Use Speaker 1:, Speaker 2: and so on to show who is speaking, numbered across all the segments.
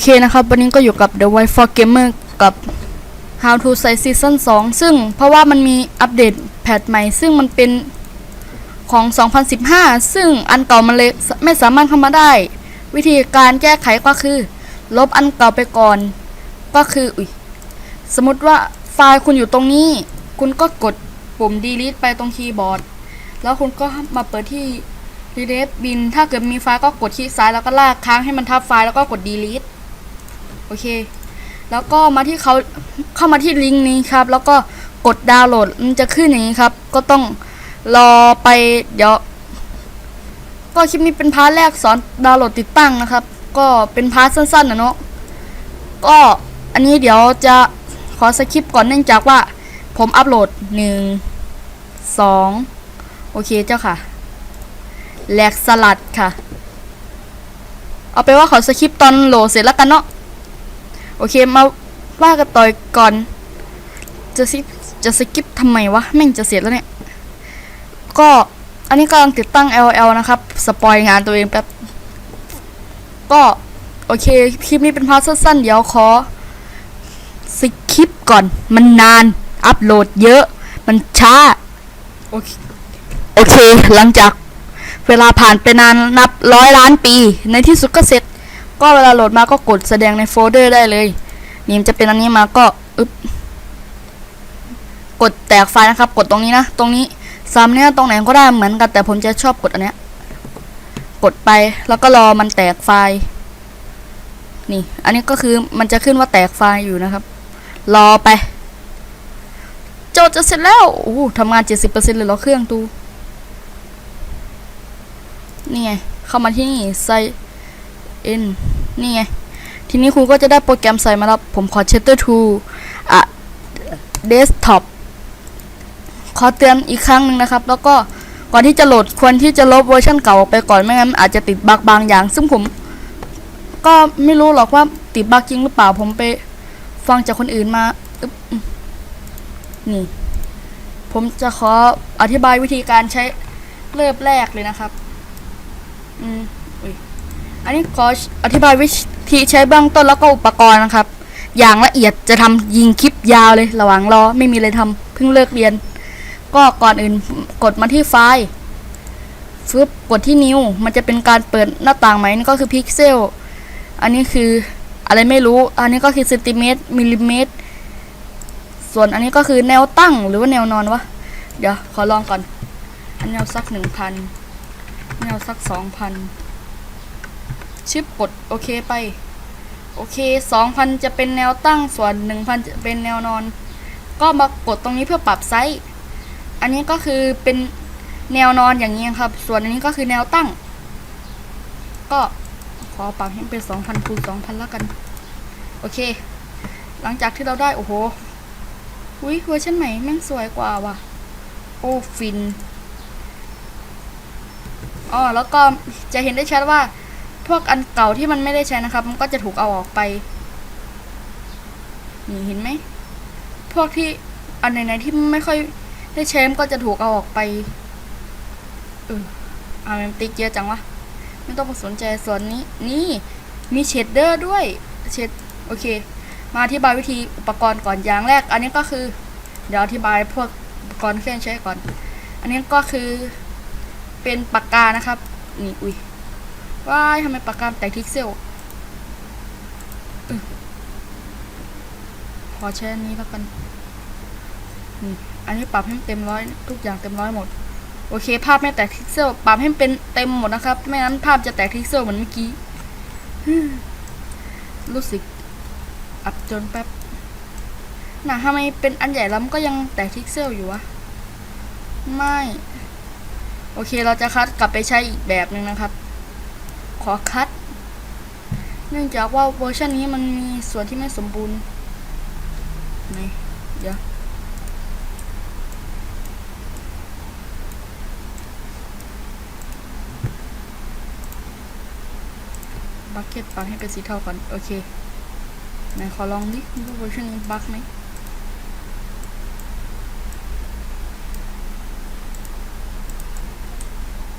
Speaker 1: เคนะครับ วันนี้ก็อยู่กับ The White for Gamer กับ How to Say Season 2 ซึ่งเพราะว่ามันมีอัปเดตแพทใหม่ ซึ่งมันเป็นของ 2015 ซึ่งอันเก่ามันเลยไม่สามารถเข้ามาได้ วิธีการแก้ไขก็คือ ลบอันเก่าไปก่อน ก็คืออุยสมมติว่าไฟล์คุณอยู่ตรงนี้ คุณก็กดปุ่ม delete ไปตรงคีย์บอร์ด แล้วคุณก็มาเปิดที่ delete bin ถ้าเกิดมีไฟล์ก็กดคลิกซ้ายแล้วก็ลากค้างให้มันทับไฟล์แล้วก็กด delete โอเค แล้วก็มาที่เขาเข้ามาที่ลิงก์นี้ครับ แล้วก็กดดาวน์โหลดมันจะขึ้นอย่างนี้ครับ ก็ต้องรอไปเดี๋ยว ก็คลิปนี้เป็นพาร์ทแรกสอนดาวน์โหลดติดตั้งนะครับ ก็เป็นพาร์ทสั้นๆนะเนาะก็อันนี้เดี๋ยวจะขอสคริปต์ก่อนเนื่องจากว่า ผมอัปโหลดหนึ่งสองโอเคเจ้าค่ะแหลกสลัดค่ะ เอาไปนว่าขอสคริปต์ตอนโหลดเสร็จแล้วกันเนาะ โอเคมาว่ากันต่อยก่อน จะซิจะสกิปทำไมวะแม่งจะเสร็จแล้วเนี่ย ก็อันนี้กำลังติดตั้ง LL นะครับ สปอยงานตัวเองแป๊บ ก็โอเค คลิปนี้เป็นพาร์ทสั้นๆ เดี๋ยวขอสคริปก่อน มันนาน อัปโหลดเยอะ มันช้า โอเคโอเค หลังจากเวลาผ่านไปนานนับร้อยล้านปี ในที่สุดก็เสร็จ ก็เวลาโหลดมาก็กดแสดงในโฟลเดอร์ได้เลยนี่มันจะเป็นอันนี้มาก็อึบกดแตกไฟล์นะครับ กดตรงนี้นะ ตรงนี้ซ้ำเนี่ยตรงไหนก็ได้เหมือนกัน แต่ผมจะชอบกดอันเนี้ย กดไปแล้วก็รอมันแตกไฟล์ นี่ อันนี้ก็คือมันจะขึ้นว่าแตกไฟล์อยู่นะครับ รอไปโจทย์จะเสร็จแล้วโอ้ทำงาน70%เลยเหรอเครื่องตูนี่ไงเข้ามาที่นี่ใส่ N นี่ไง ทีนี้คุณก็จะได้โปรแกรมใส่มาแล้วผมขอ Shutter to อะ Desktop ขอเตือนอีกครั้งหนึ่งนะครับ แล้วก็ก่อนที่จะโหลดควรที่จะลบเวอร์ชันเก่าออกไปก่อนไม่งั้นอาจจะติดบั๊กบางอย่าง ซึ่งผมก็ไม่รู้หรอกว่าติดบั๊กจริงหรือเปล่าผมไปฟังจากคนอื่นมาอึ๊บอืมนี่ ผมจะขออธิบายวิธีการใช้เริ่มแรกเลยนะครับ อืม อันนี้ขออธิบายวิธีใช้เบื้องต้นแล้วก็อุปกรณ์นะครับ อย่างละเอียดจะทำยิงคลิปยาวเลย ระหว่างรอไม่มีอะไรทำเพิ่งเลิกเรียน ก็ก่อนอื่นกดมาที่ไฟล์ฟึบกดที่นิ้ว มันจะเป็นการเปิดหน้าต่างใหม่นี่ก็คือพิกเซลอันนี้คืออะไรไม่รู้ อันนี้ก็คือเซนติเมตรมิลลิเมตร ส่วนอันนี้ก็คือแนวตั้งหรือว่าแนวนอนวะ เดี๋ยวขอลองก่อน อันแนวสักหนึ่งพันแนวสักสองพัน ชิปกดโอเคไป โอเคสองพันจะเป็นแนวตั้งส่วนหนึ่งพันจะเป็นแนวนอน ก็มากดตรงนี้เพื่อปรับไซส์อันนี้ก็คือเป็นแนวนอนอย่างนี้ครับ ส่วนอันนี้ก็คือแนวตั้ง ก็ขอปรับให้เป็นสองพันคูณสองพันแล้วกัน โอเค หลังจากที่เราได้โอ้โหอุ้ยเวอร์ชันใหม่แม่งสวยกว่าว่ะ โอ้ฟินอ๋อแล้วก็จะเห็นได้ชัดว่า พวกอันเก่าที่มันไม่ได้ใช้นะครับ มันก็จะถูกเอาออกไป นี่เห็นไหม พวกที่อันไหนๆที่ไม่ค่อยได้ใช้มันก็จะถูกเอาออกไป เอออามันติ๊กเยอะจังวะ ไม่ต้องสนใจส่วนนี้ นี่ มีเชดเดอร์ด้วย เชด โอเค มาอธิบายวิธีอุปกรณ์ก่อนอย่างแรก อันนี้ก็คือ เดี๋ยวอธิบายพวกอุปกรณ์เครื่องใช้ก่อน อันนี้ก็คือเป็นปากกานะครับ นี่ อุ้ย ว้ายทำไมปากกาแตกทิกเซลอึขอใช้อันนี้แล้วกันอันนี้ปรับให้เต็มร้อยทุกอย่างเต็มร้อยหมด โอเค ภาพไม่แตกทิกเซลปรับให้เป็นเต็มหมดนะครับ ไม่งั้นภาพจะแตกทิกเซลเหมือนเมื่อกี้รู้สึกอับจนแป๊บน่ะทำไมเป็นอันใหญ่แล้วก็ยังแตกทิกเซลอยู่วะ ไม่ โอเคเราจะคัดกลับไปใช้อีกแบบหนึ่งนะครับ อคัด เนื่องจากว่าเวอร์ชันนี้มันมีส่วนที่ไม่สมบูรณ์ไหนเดี๋ยวบักเก็ตปรับให้เป็นสีเทาก่อน โอเคไหนขอลองดิว่าเวอร์ชันนี้บักไหม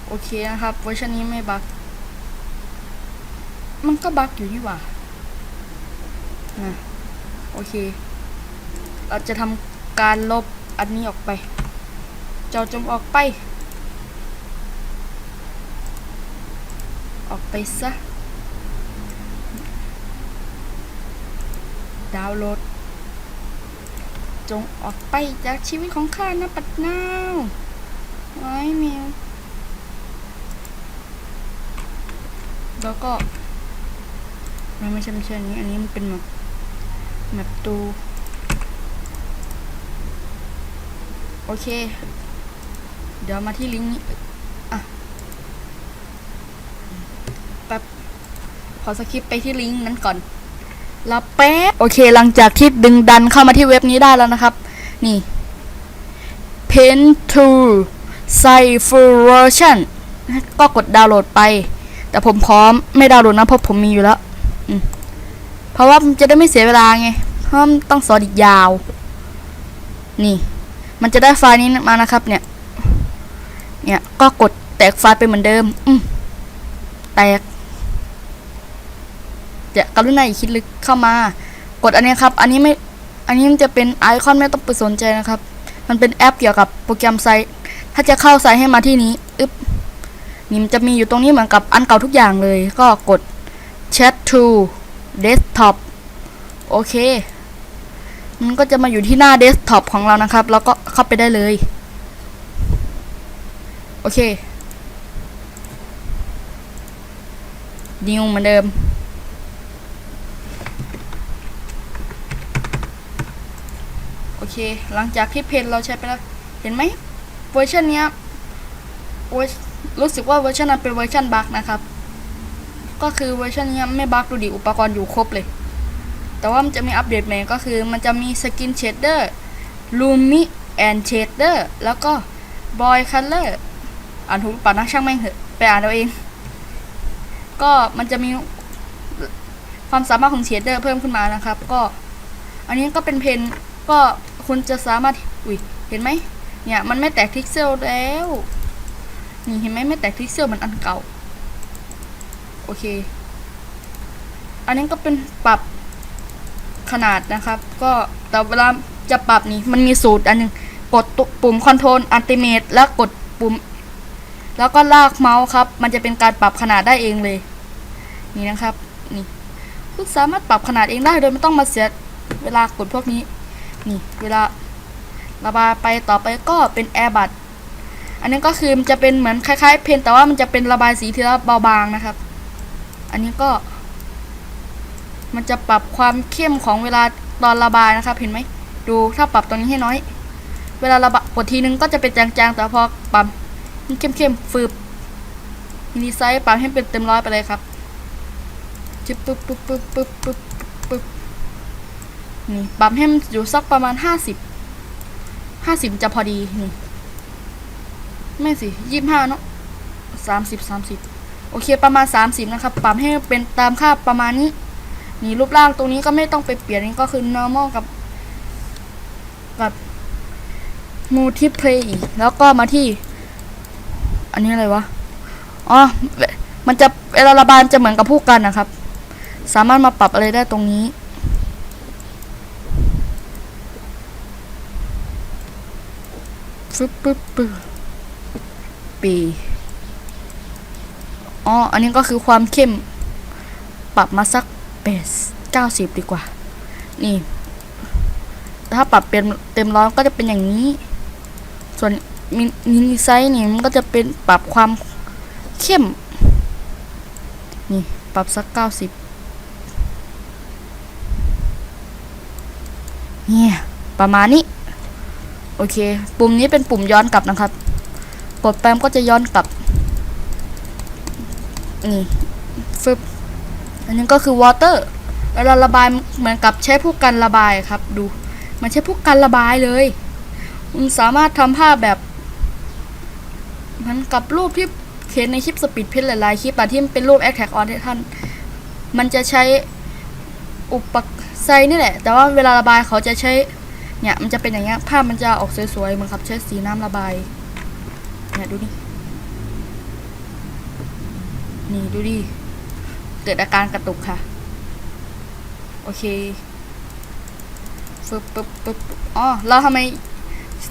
Speaker 1: โอเคนะครับ เวอร์ชันนี้ไม่บัก มันก็บักอยู่นี่หว่านะโอเค เราจะทำการลบอันนี้ออกไป เจ้าจงออกไป ออกไปซะ ดาวน์โหลด จงออกไปจากชีวิตของข้านะปัดนาวไว้แมวแล้วก็ ไม่ไม่ใช่ไม่ใช่นนี้ อันนี้มันเป็นแบบแบบตู โอเค เดี๋ยวมาที่ลิงก์นี้อะแป๊บขอสคริปไปที่ลิงก์นั้นก่อนรอแป๊บ โอเค หลังจากที่ดึงดันเข้ามาที่เว็บนี้ได้แล้วนะครับ นี่ Paint to Cipher Version ก็กดดาวน์โหลดไป แต่ผมพร้อมไม่ดาวน์โหลดนะเพราะผมมีอยู่แล้ว ราะว่ามันจะได้ไม่เสียเวลาไงเพราะมันต้องสอนอีกยาว นี่ มันจะได้ไฟล์นี้มานะครับ เนี่ย เนี่ยก็กดแตกไฟล์ไปเหมือนเดิม อืมแตกจะกรุณาอย่าคิดลึกเข้ามา กดอันนี้ครับ อันนี้ไม่ อันนี้มันจะเป็นไอคอนไม่ต้องไปสนใจนะครับ มันเป็นแอปเกี่ยวกับโปรแกรมไซต์ ถ้าจะเข้าไซต์ให้มาที่นี้อึ๊บนี่มันจะมีอยู่ตรงนี้เหมือนกับอันเก่าทุกอย่างเลย ก็กด chat to desktop โอเค มันก็จะมาอยู่ที่หน้าเดสก์ท็อปของเรานะครับ แล้วก็เข้าไปได้เลย โอเคนิวเหมือนเดิม โอเค หลังจากที่เพนเราใช้ไปแล้ว เห็นไหมเวอร์ชันเนี้ยเวอร์รู้สึกว่าเวอร์ชันนั้นเป็นเวอร์ชันบั๊กนะครับ ก็คือเวอร์ชันนี้ไม่บั๊กดูดิอุปกรณ์อยู่ครบเลย แต่ว่ามันจะมีอัปเดตใหม่ก็คือมันจะมีสกินเชดเดอร์ลูมิแอนเชดเดอร์แล้วก็บอยคัลเลอร์อ่านถูกป่านะช่างแม่งเถอะไปอ่านเอาเอง ก็มันจะมีความสามารถของเชดเดอร์เพิ่มขึ้นมานะครับ ก็ อันนี้ก็เป็นเพนก็คุณจะสามารถอุ้ยเห็นไหมเนี่ยมันไม่แตกพิกเซลแล้ว นี่เห็นไหมไม่แตกพิกเซลมือนอันเก่า โอเค อันนี้ก็เป็นปรับขนาดนะครับ ก็แต่เวลาจะปรับนี่มันมีสูตรอันหนึง กดปุ่มคอนโทรลอัลติเมตแล้วกดปุ่ม แล้วก็ลากเมาส์ครับ มันจะเป็นการปรับขนาดได้เองเลย นี่นะครับ นี่คุณสามารถปรับขนาดเองได้โดยไม่ต้องมาเสียเวลากดพวกนี้ นี่ เวลาระบายไปต่อไปก็เป็นแอร์บัดอันนี้ก็คือมันจะเป็นเหมือนคล้ายๆ เพนแต่ว่ามันจะเป็นระบายสีทีละเบาบางนะครับ อันนี้ก็ มันจะปรับความเข้มของเวลาตอนระบายนะครับ เห็นไหม ดูถ้าปรับตรงนี้ให้น้อย เวลาระบายกดทีนึงก็จะเป็นจางๆ แต่พอปรับเข้มๆฟืบดีไซน์ปรับให้เป็นเต็มร้อยไปเลยครับจิบปึ๊บปึ๊บปึ๊บปึ๊บปึ๊บปึ๊บนี่ปรับให้มันอยู่สักประมาณห้าสิบห้าสิบจะพอดีนี่ไม่สิยี่ห้าเนาะสามสิบสามสิบ โอเคประมาณสามสิบนะครับ ปรับให้เป็นตามค่าประมาณนี้นี่รูปร่างตรงนี้ก็ไม่ต้องไปเปลี่ยนก็คือ normal กับกับ multiplay อีกแล้วก็มาที่ อันนี้อะไรวะอ๋อมันจะเวลาระบายจะเหมือนกับผู้กันนะครับ สามารถมาปรับอะไรได้ตรงนี้ฟึบปึ๊บปึ๊บปี อ๋อ อันนี้ก็คือความเข้ม ปรับมาสักเบสเก้าสิบดีกว่า นี่ ถ้าปรับเป็นเต็มร้อยก็จะเป็นอย่างนี้ ส่วนมินิไซส์นี่มันก็จะเป็นปรับความเข้ม นี่ ปรับสักเก้าสิบเนี่ยประมาณนี้ โอเค ปุ่มนี้เป็นปุ่มย้อนกลับนะครับ กดแปมก็จะย้อนกลับ นี่ฟึบอันนี้ก็คือ water เวลาระบายเหมือนกับใช้ผู้กันระบายครับ ดู มันใช้ผู้กันระบายเลยมันสามารถทำภาพแบบเหมันกับรูปที่เห็นในคลิปสปีดเพชรหลายๆคลิปอะที่เป็นรูป Attack on Titan มันจะใช้อุปกรณ์ไซนี่แหละ แต่ว่าเวลาระบายเขาจะใช้เนี่ยมันจะเป็นอย่างเงี้ยภาพมันจะออกสวยๆเหมือนกับใช้สีน้ำระบายเนี่ยดูนี่ นี่ดูดิ เกิดอาการกระตุกค่ะ โอเคฟึบปึ๊บปึ๊บอ๋อแล้วทำไม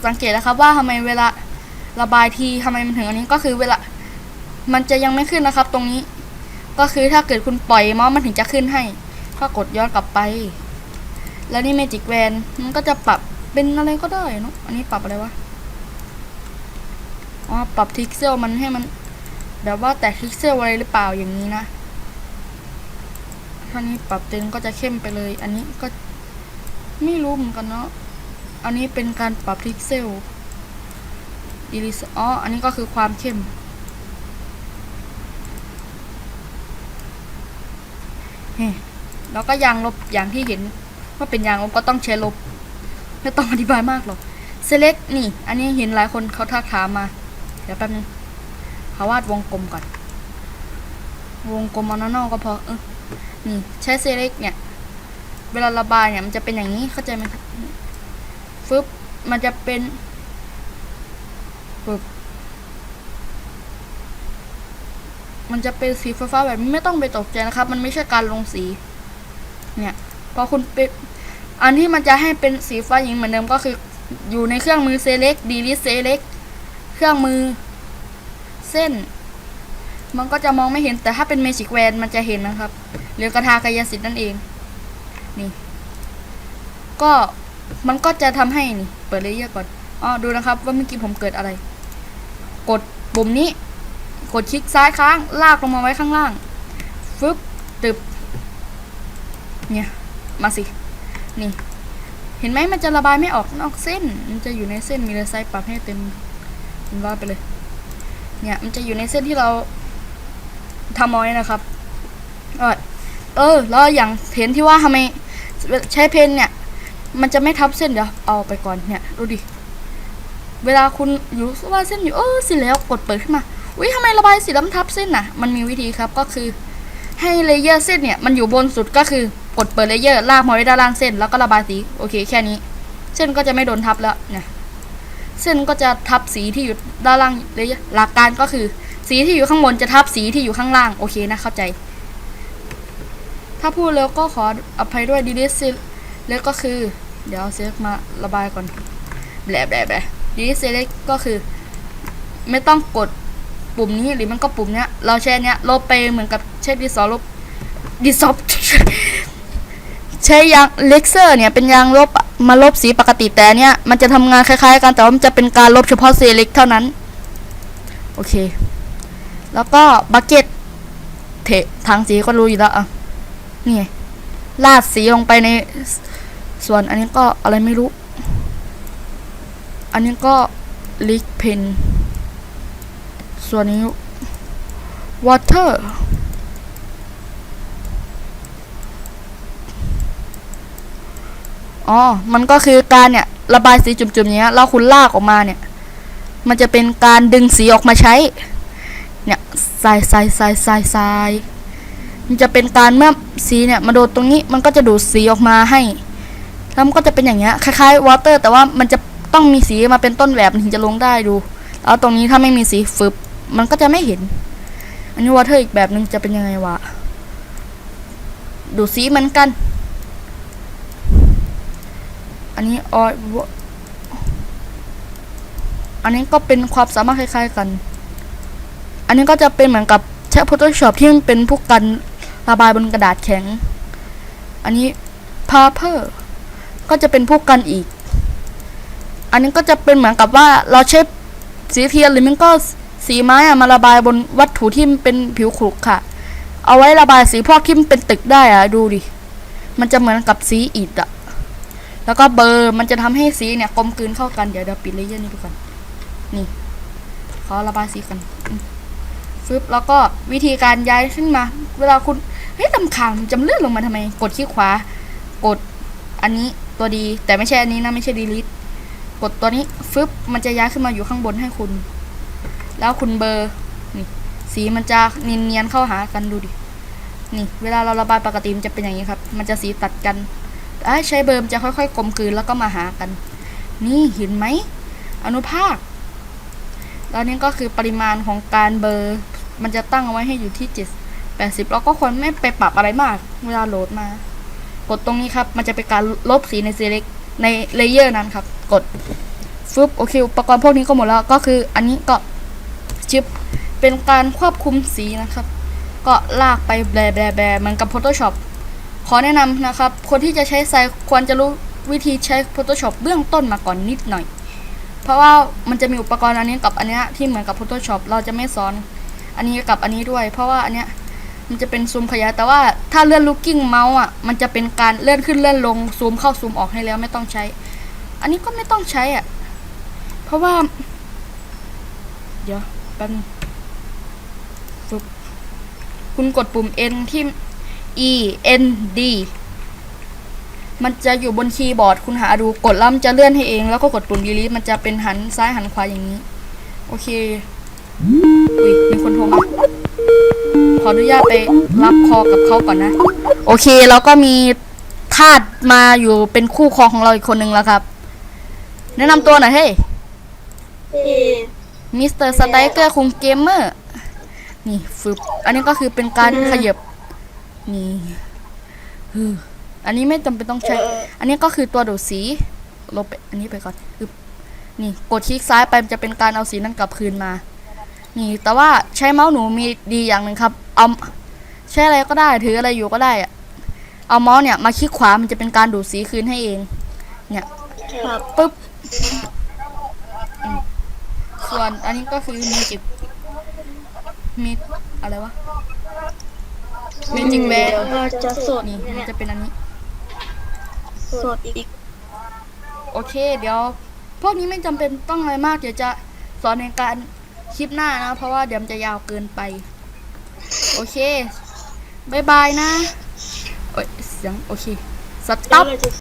Speaker 1: สังเกตนะครับว่าทำไมเวลาระบายทีทำไมมันถึงอันนี้ก็คือเวลา มันจะยังไม่ขึ้นนะครับ ตรงนี้ ก็คือถ้าเกิดคุณปล่อยมาส์มันถึงจะขึ้นให้ ก็กดย้อนกลับไป แล้วนี่เมจิกแวนมันก็จะปรับเป็นอะไรก็ได้นะอันนี้ปรับอะไรวะอ๋อปรับทิกเซลมันให้มัน แบบว่าแต่ทิกเซลอะไรหรือเปล่าอย่างนี้นะ ถ้านี้ปรับเต็มก็จะเข้มไปเลย อันนี้ก็ไม่รู้เหมือนกันเนาะ อันนี้เป็นการปรับทิกเซลดีลิสอ๋อ อันนี้ก็คือความเข้มเฮ้แล้วก็ยางลบอย่างที่เห็นว่าเป็นยางลบก็ต้องใช้ลบ ไม่ต้องอธิบายมากหรอก select นี่ อันนี้เห็นหลายคนเขาทักถามมา เดี๋ยวแป๊บนึง ขาวาดวงกลมก่อน วงกลมอานอกก็พอเออนี่ใช้ select เนี่ย เวลาระบายเนี่ยมันจะเป็นอย่างนี้เข้าใจไหมครับฟึบมันจะเป็นฟึบมันจะเป็นสีฟ้าๆแบบไม่ต้องไปตกใจนะครับ มันไม่ใช่การลงสี เนี่ยพอคุณเป็นอันที่มันจะให้เป็นสีฟ้าหญิงเหมือนเดิมก็คือ อยู่ในเครื่องมือ select delete select เครื่องมือ เส้น มันก็จะมองไม่เห็นแต่ถ้าเป็น magic wand มันจะเห็นนะครับ หรือกระทากายสิทธิ์นั่นเอง นี่ ก็มันก็จะทำให้นี่ เปิดเลเยอร์ก่อนอ๋อดูนะครับ ว่าเมื่อกี้ผมเกิดอะไร กดปุ่มนี้ กดคลิกซ้ายค้าง ลากลงมาไว้ข้างล่างฟึบตึบ เนี่ย มาสิ นี่ เห็นไหมมันจะระบายไม่ออกนอกเส้น มันจะอยู่ในเส้นมีเลยไซส์ปรับให้เต็มเป็นว่าไปเลย เนี่ย มันจะอยู่ในเส้นที่เราทำเอาไว้นะครับเออเออแล้วอย่างเห็นที่ว่าทำไมใช้เพนเนี่ย มันจะไม่ทับเส้นเดี๋ยวเอาไปก่อนเนี่ยดูดิเวลาคุณอยู่ว่าเส้นอยู่เออสิแล้วกดเปิดขึ้นมาอุ้ยทำไมระบายสีดำทับเส้นน่ะ มันมีวิธีครับก็คือ ให้เลเยอร์เส้นเนี่ยมันอยู่บนสุดก็คือกดเปิดเลเยอร์ลากมาไว้ด้านล่างเส้น แล้วก็ระบายสีโอเคแค่นี้ เส้นก็จะไม่โดนทับแล้วเนี่ย เส้นก็จะทับสีที่อยู่ด้านล่างเลยหลักการก็คือ สีที่อยู่ข้างบนจะทับสีที่อยู่ข้างล่างโอเคนะเข้าใจ ถ้าพูดแล้วก็ขออภัยด้วยดีลิสแล้วก็คือ เดี๋ยวเซฟมาระบายก่อนแบลแบลแบลดีลิสเล็กก็คือ ไม่ต้องกดปุ่มนี้หรือมันก็ปุ่มเนี้ย เราใช้นเนี้ยลบไปเหมือนกับใช้ดิสอลบดิสอใช้ยางเล็กเซอร์เนี่ยเป็นยางลบอะ มาลบสีปกติแต่เนี้ยมันจะทำงานคล้ายๆ กันแต่ว่ามันจะเป็นการลบเฉพาะเซเล็กเท่านั้น โอเค แล้วก็บักเก็ตเททางสีก็รู้อยู่แล้วอะนี่ลาดสีลงไปในส่วนอันนี้ก็อะไรไม่รู้ อันนี้ก็ลิกเพนส่วนนี้ water อ๋อ อ๋อ มันก็คือการเนี่ยระบายสีจุ่มๆอย่างเนี้ยแล้วคุณลากออกมาเนี่ย มันจะเป็นการดึงสีออกมาใช้ เนี่ยใส่ใส่ใส่ใส่ใส่มันจะเป็นการเมื่อสีเนี่ยมาโดนตรงนี้มันก็จะดูดสีออกมาให้ แล้วมันก็จะเป็นอย่างเงี้ยคล้ายๆวอเตอร์ แต่ว่ามันจะต้องมีสีมาเป็นต้นแบบถึงจะลงได้ดู แล้วตรงนี้ถ้าไม่มีสีฟึบมันก็จะไม่เห็น อันนี้วอเตอร์อีกแบบหนึ่งจะเป็นยังไงวะ ดูดสีเหมือนกัน อันนี้ออยอันนี้ก็เป็นความสามารถคล้าย ๆกัน อันนี้ก็จะเป็นเหมือนกับใช้ Photoshop ที่มันเป็นพวกกันระบายบนกระดาษแข็ง อันนี้ Paper ก็จะเป็นพวกกันอีก อันนี้ก็จะเป็นเหมือนกับว่าเราใช้สีเทียนหรือมันก็สีไม้อะมาระบายบนวัตถุที่มันเป็นผิวขรุขระเอาไว้ระบายสีพวกที่มันเป็นตึกได้อะดูดิ มันจะเหมือนกับสีอิฐอะ แล้วก็เบอร์มันจะทำให้สีเนี่ยกลมกลืนเข้ากันเดี๋ยวเดี๋ยวปิดเลเยอร์นี้ดูก่อนนี่ขอระบายสีกันฟึบแล้วก็วิธีการย้ายขึ้นมา เวลาคุณเฮ้ยตำขางจำเลื่อนลงมาทำไม กดขี้ขวา กดอันนี้ตัวดี แต่ไม่ใช่อันนี้นะไม่ใช่ delete กดตัวนี้ฟึบมันจะย้ายขึ้นมาอยู่ข้างบนให้คุณ แล้วคุณเบอร์นี่สีมันจะเนียนๆเข้าหากันดูดินี่ เวลาเราระบายปกติมันจะเป็นอย่างนี้ครับ มันจะสีตัดกัน ใช้เบอร์มนจะค่อยๆกลมกลืนแล้วก็มาหากัน นี่เห็นไหมอนุภาคแล้วนี่ก็คือปริมาณของการเบอร์ มันจะตั้งเอาไว้ให้อยู่ที่7 80แล้วก็ควรไม่ไปปรับอะไรมาก เวลาโหลดมา กดตรงนี้ครับ มันจะเป็นการลบสีใน select ในเลเยอร์นั้นครับ กดฟึบโอเคอุปกรณ์พวกนี้ก็หมดแล้วก็คืออันนี้ก็ชิปเป็นการควบคุมสีนะครับ ก็ลากไปแบแบแบเหมือนกับ Photoshop ขอแนะนำนะครับ คนที่จะใช้ไซควรจะรู้วิธีใช้ Photoshop เบื้องต้นมาก่อนนิดหน่อย เพราะว่ามันจะมีอุปกรณ์อันนี้กับอันนี้ที่เหมือนกับ Photoshop เราจะไม่สอนอันนี้กับอันนี้ด้วย เพราะว่าอันเนี้ยมันจะเป็นซูมขยายแต่ว่าถ้าเลื่อน looking mouse อะมันจะเป็นการเลื่อนขึ้นเลื่อนลงซูมเข้าซูมออกให้แล้วไม่ต้องใช้ อันนี้ก็ไม่ต้องใช้อะเพราะว่า เดี๋ยวแป๊บนึงฟึบคุณกดปุ่ม N ที่ E N D มันจะอยู่บนคีย์บอร์ดคุณหาดูกดแล้วมันจะเลื่อนให้เอง แล้วก็กดปุ่ม delete มันจะเป็นหันซ้ายหันขวาอย่างนี้ โอเคอุ้ยมีคนโทรมาขออนุญาตไปรับคอกับเขาก่อนนะ โอเคแล้วก็มีทาสมาอยู่เป็นคู่ครองของเราอีกคนนึงแล้วครับ แนะนำตัวหน่อยเฮ้ย
Speaker 2: ที่
Speaker 1: มิสเตอร์สไตเกอร์คุงเกมเมอร์นี่ฟึบอันนี้ก็คือเป็นการขยับ นี่ฮึอันนี้ไม่จำเป็นต้องใช้ อันนี้ก็คือตัวดูดสี ลบไปอันนี้ไปก่อนอึบนี่กดคลิกซ้ายไปมันจะเป็นการเอาสีนั้นกลับคืนมา นี่ แต่ว่าใช้เมาส์หนูมีดีอย่างหนึ่งครับ เอาใช้อะไรก็ได้ถืออะไรอยู่ก็ได้อะเอาเมาส์เนี่ยมาคลิกขวา มันจะเป็นการดูดสีคืนให้เอง เนี่ย
Speaker 2: ครับ
Speaker 1: ปุ๊บอืมส่วนอันนี้ก็คือมีจิกมีอะไรวะ Magic Band
Speaker 2: เดี๋ยวก็จะสด
Speaker 1: นี่
Speaker 2: เนี่
Speaker 1: มัน
Speaker 2: ย
Speaker 1: จะเป็นอันนี้
Speaker 2: สดอีก
Speaker 1: โอเค เดี๋ยว พวกนี้ไม่จำเป็นต้องอะไรมาก เดี๋ยวจะสอนในการคลิปหน้านะ เพราะว่าเดี๋ยวมันจะยาวเกินไป โอเคบายบายนะโอ้ยเสียงโอเคส
Speaker 2: เดี๋ย
Speaker 1: ต็อ
Speaker 2: ว
Speaker 1: ป
Speaker 2: เราจะ